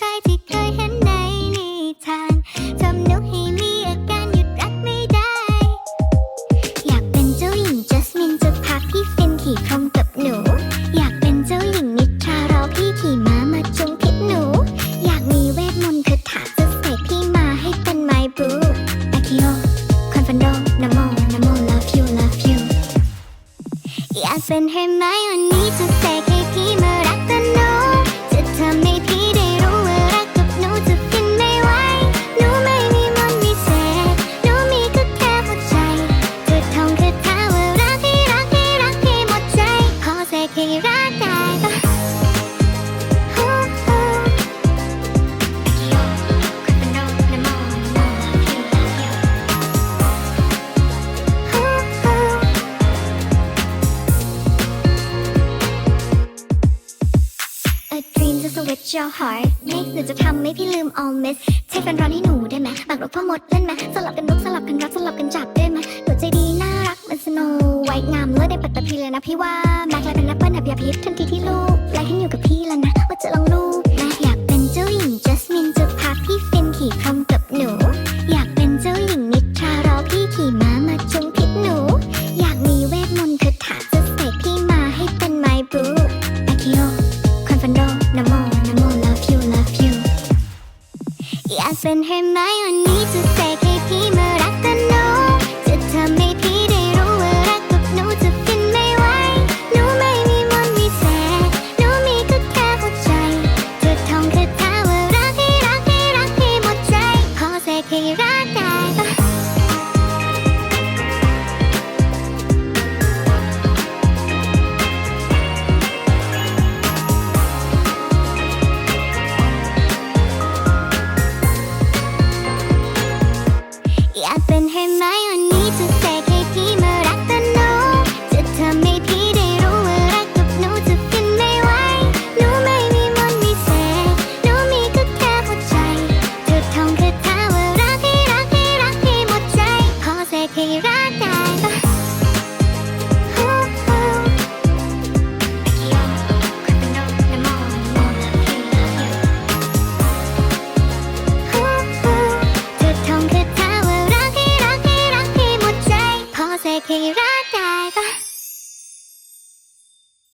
ชายที่เคยเห็นในนิทาน ทำนกให้มีอาการหยุดรักไม่ได้ อยากเป็นเจ้าหญิงจัสมินจะพาพี่ฟินขี่คอมกับหนู อยากเป็นเจ้าหญิงนิทราเราพี่ขี่ม้ามาจงพิษหนู อยากมีเวทมนต์คาถาจะใส่พี่มาให้เป็นไมบรูอาคิโอคอนฟันโดนโมนโม love you love you อยากเป็นให้ไมอัน with your heart นี่หนูจะทำให้พี่ลืม all miss ใช้แฟนร้อนให้หนูได้ไหมบางรถพ่อมดเล่นไหมสลับกันลุกสลับกันรักสลับกันจับได้ไหมหนูใจดีน่ารักเหมันสโนไวท์งามเลิศในปัตตภีเลยนะพี่ว่าแม็กลายเป็นแอปเปิ้ลแบบยาพิษทันทีที่ลูกไล่ขึ้นอยู่กับพี่แล้วนะ ว่าจะลองลูกนะอยากเป็นเจ้าหญิงจัสมินจะพาพี่ฟินขี่คำกับหนู อยากเป็นเจ้าหญิงนิทรารอพี่ขี่ม้ามาจุงพิษหนู อยากมีเวทมนต์คาถาจะเสกพี่มาให้เป็น my boo อากิโอคอนฟันโดนโม เป็นให้ไหมวันนี้จะเสก